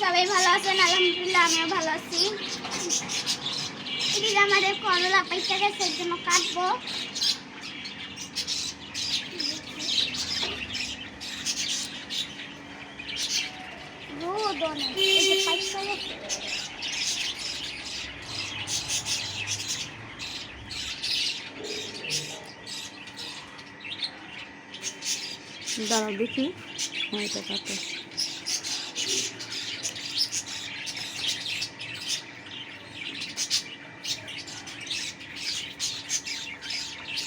সবাই ভালো আছেন, আলহামদুলিল্লাহ আমিও ভালো আছি। আমাদের করলা পাইতে গেছে এর জন্য কাটবো। দাঁড়াও দেখি। হ্যাঁ এটা কাটো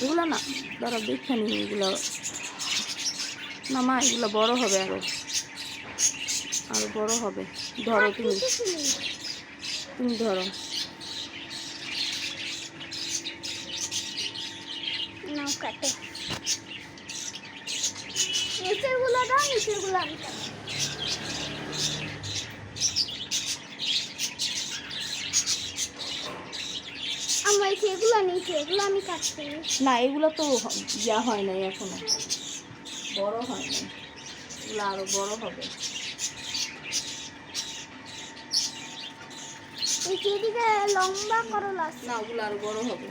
এগুলো না, দাঁড়াও দেখে নি এগুলো। না মা, এগুলো বড় হবে আরও। আরও বড় হবে। ধরো তুমি। তুমি ধরো। কাটে। নিচেরগুলো দাও নিচেরগুলো আমি আমার সেগুলো নিচে এগুলো আমি কাটতে না এগুলো তো ইয়া হয় নাই এখনও। বড় হয় নাই। এগুলো আরও বড় হবে। লম্বা করলা আছে। না ওগুলো আরও বড় হবে।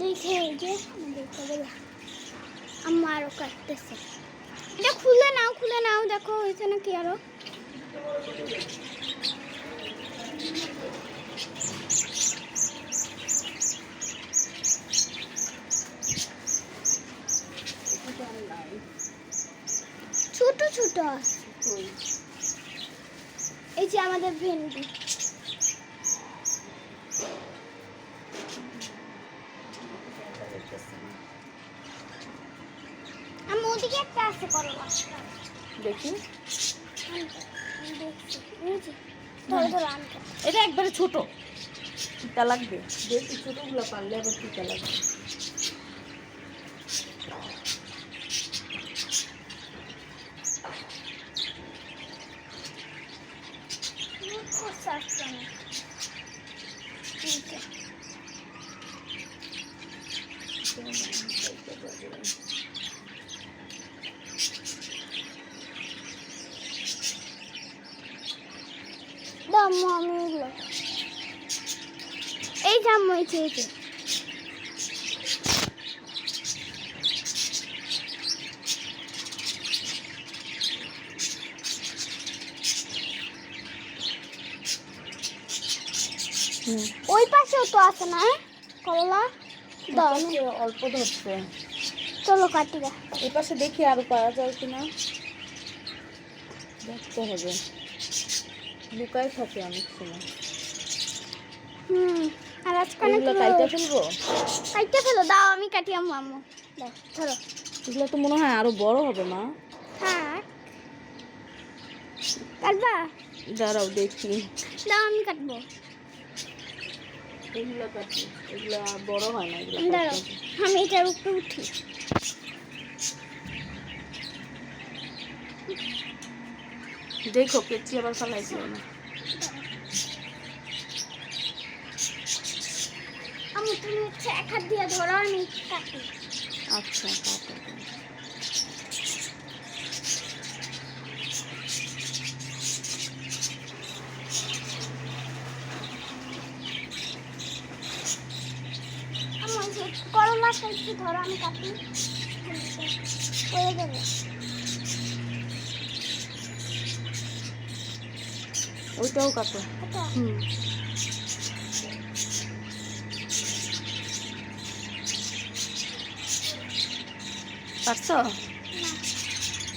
দেখে এই যে দেখে বলে আম্মা আরও কাটতেছে। এটা খুলে নাও খুলে নাও দেখো হয়েছে নাকি আরও? ছোট ছোট এই যে আমাদের ভেন্ডি। আমি ওদিকে একটা আছে দেখি। দেখছি এটা একবারে ছোট। তিতা লাগবে। দেখি ছোটগুলো পারলে আবার তিতা লাগবে। মুখ করছে আজকে আমি। এই যে, দাও আম্মু আমি এগুলো এই যে আম্মু এই যে। এই যে হুম ওই পাশেও তো আছে না করলা? দাও অল্প ধরছে। চলো কাটি গা এই পাশে দেখি আরও পাওয়া যায় কিনা। দেখতে হবে। লুকায় থাকে অনেক সময়। হুম আর এগুলো কাইটা ফেলব? কাইটে ফেলো দাও আমি কাটি আম্মু আম্মু। দাও ধরো। এগুলো তো মনে হয় আরও বড় হবে মা। কাটবা? দাঁড়াও দেখি। দাও আমি কাটবো। এগুলো কাটি এগুলো বড় হয় না এগুলো দাঁড়াও আমি এটার উপরে উঠি। দেখো কেচি আবার ফালাই দিও না। আমি তুমি হচ্ছে এক হাত দিয়ে ধরো আমি কাটি। আচ্ছা কাটো। করলা একটু ধরো আমি কাটি। করে দেবে ওইটাও কাটো হুম। পারছ?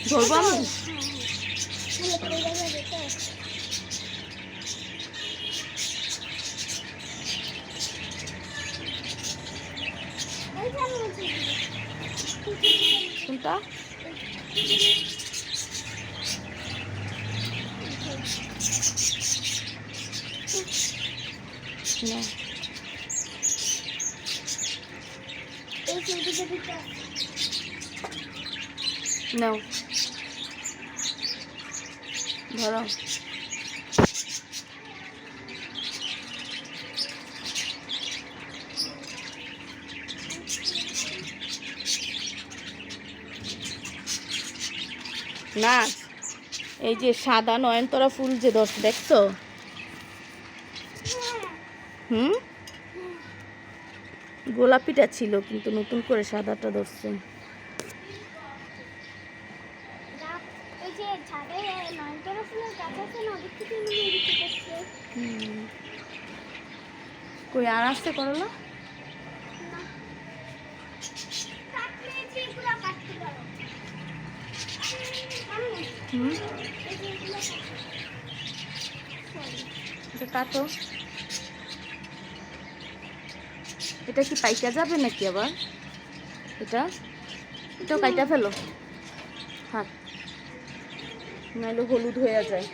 ধরবো আমি? না এই হবে। নাও। ধরো। নাচ এই যে সাদা নয়নতরা ফুল যে দশ দেখছ? হুম? গোলাপিটা ছিল কিন্তু নতুন করে সাদাটা ধরছে। কই আর আসছে করলা? না কাটলেছি পুরো কাটতে পারো আমি হুম এই যে এগুলো কাটতে- Sorry. এটা কাটো এটা কি পাইকা যাবে নাকি আবার? এটা? এটাও কাইটা ফেলো। থাক। নাহলে হলুদ হয়ে যায়।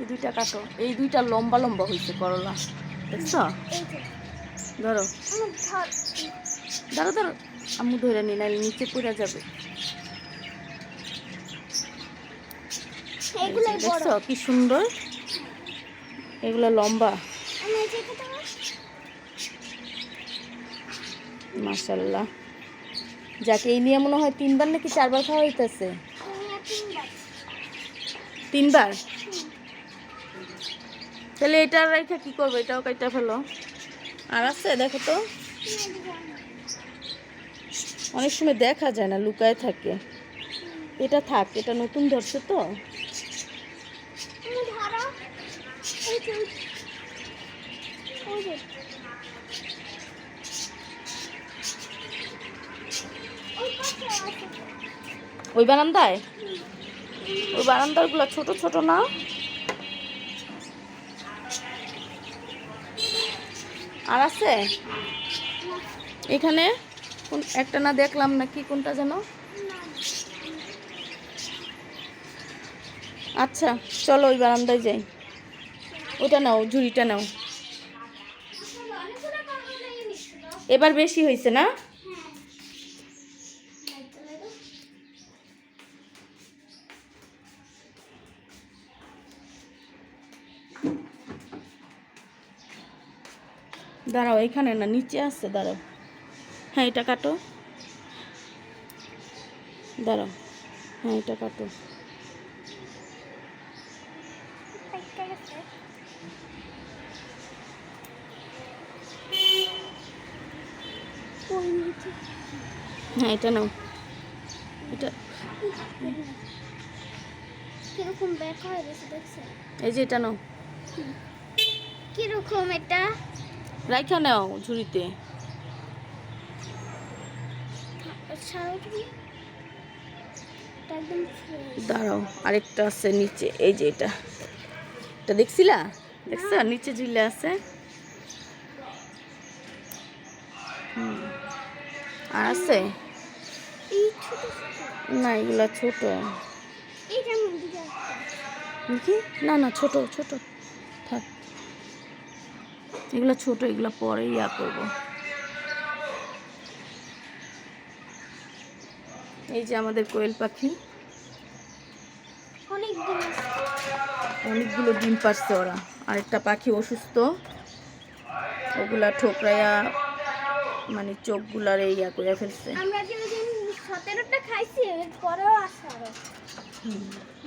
এই দুইটা কাটো। এই দুইটা লম্বা লম্বা হয়েছে করলা। দেখছ? ধরো। ধরো ধরো। আমি ধরে নি নাহলে নিচে পড়ে যাবে। দেখছ কি সুন্দর? এগুলো লম্বা। মাশাল্লাহ যাকে এই নিয়ে মনে হয় তিনবার নাকি চারবার খাওয়া হইতেছে। তিনবার। তিনবার? তাহলে এটা রেখে কি করব? এটাও কাইটা ফেলো। আর আছে দেখো তো। অনেক সময় দেখা যায় না লুকায় থাকে। এটা থাক এটা নতুন ধরছে তো। ওই বারান্দায়? ওই বারান্দারগুলো ছোট ছোট না? আর আছে? এখানে? কোন, একটা না দেখলাম নাকি কোনটা যেন? আচ্ছা চলো ওই বারান্দায় যাই। ওটা নাও, ঝুড়িটা নাও আসলে অনেকগুলো কাগজ নিয়ে নিচ্ছিল এবার বেশি হয়েছে না। দাঁড়াও, এখানে না, নিচে আছে, দাঁড়াও। হ্যাঁ এটা কাটো। দাঁড়াও। হ্যাঁ এটা কাটো পাইকা গেছে। ওই নিচে। হ্যাঁ এটা নাও। এটা। কীরকম ব্যাক হয়ে গেছে দেখছেন এই যে এটা নাও। কীরকম এটা? রাইখা নাও ঝুড়িতে। দাঁড়াও আরেকটা আছে নিচে। এই যে এটা। এটা দেখছিলা? দেখছ? নিচে ঝুলে আছে। আর আছে? না এগুলা ছোট। দেখি। না না ছোট ছোট। থাক। এগুলো ছোট এগুলো পরে ইয়া করব। এই যে আমাদের কোয়েল পাখি। অনেক অনেকগুলো ডিম পারছে ওরা। আরেকটা পাখি অসুস্থ। ওগুলা ঠোকরাইয়া মানে চোখগুলার এই ইয়া করে ফেলছে। আমরা যে সতেরোটা খাইছি এর পরেও আছে আরও।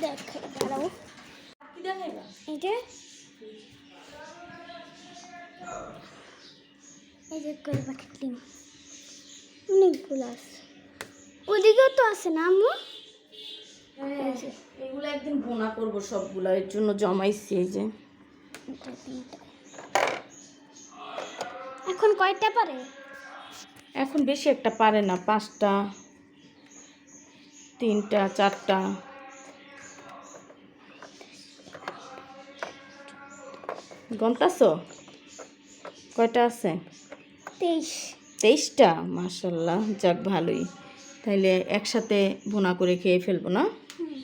দেখ দাঁড়াও। এই যে এই যে পাখি অনেকগুলো আছে। ওদিকেও তো আছে না আম্মু? এগুলো একদিন বোনা করব সবগুলা এর জন্য জমাইছি এই যে। এখন কয়টা পারে? এখন বেশি একটা পারে না পাঁচটা তিনটা চারটা। গন্তাছ কয়টা আছে? তেইশ। তেইশটা? মাসাল্লাহ যাক ভালোই। তাইলে একসাথে বোনা করে খেয়ে ফেলব না হুম।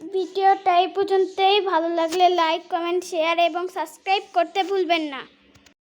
ভিডিওটা এই পর্যন্তই। ভালো লাগলে লাইক কমেন্ট শেয়ার এবং সাবস্ক্রাইব করতে ভুলবেন না।